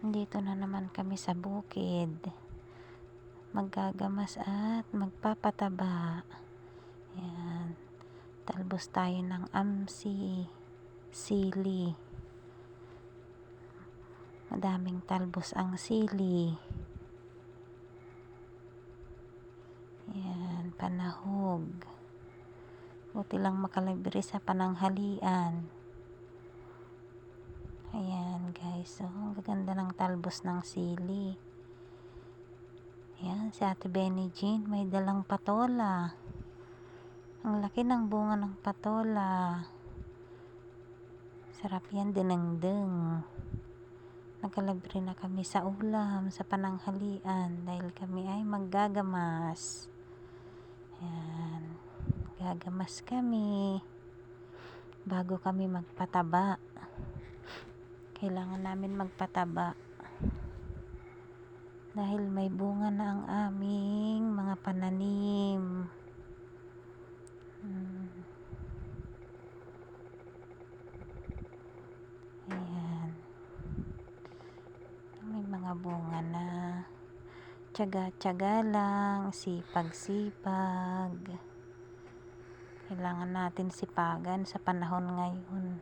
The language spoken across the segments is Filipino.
Dito na naman kami sa bukid. Maggagamas at magpapataba. Yan. Talbos tayo ng amsi, sili. Madaming talbos ang sili. Yan, panahog. Buti lang makalibri sa pananghalian. Ayan guys, oh, ang gaganda ng talbos ng sili. Ayan, si Ate Benny Jean may dalang patola. Ang laki ng bunga ng patola. Sarap yan, dinengdeng. Nagkalabre na kami sa ulam, sa pananghalian dahil kami ay maggagamas. Ayan, gagamas kami bago kami magpataba kailangan namin magpataba. Dahil may bunga na ang aming mga pananim. Hmm. ayan. May mga bunga na. Tsaga-tsaga lang sipag-sipag. Kailangan natin sipagan sa panahon ngayon.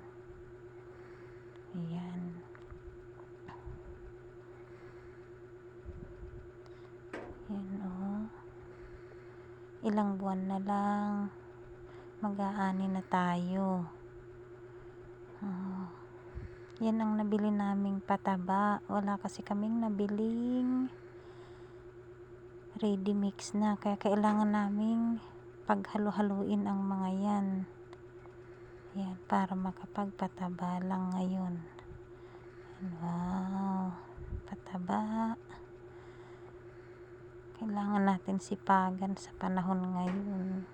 Ayan Yan oh. Ilang buwan na lang. Mag-aani na tayo. Oh. Yan ang nabili naming pataba. Wala kasi kaming nabiling ready mix na. Kaya kailangan naming paghalo-haluin ang mga yan. Yan, para makapagpataba lang ngayon. Wow, pataba kailangan natin sipagan sa panahon ngayon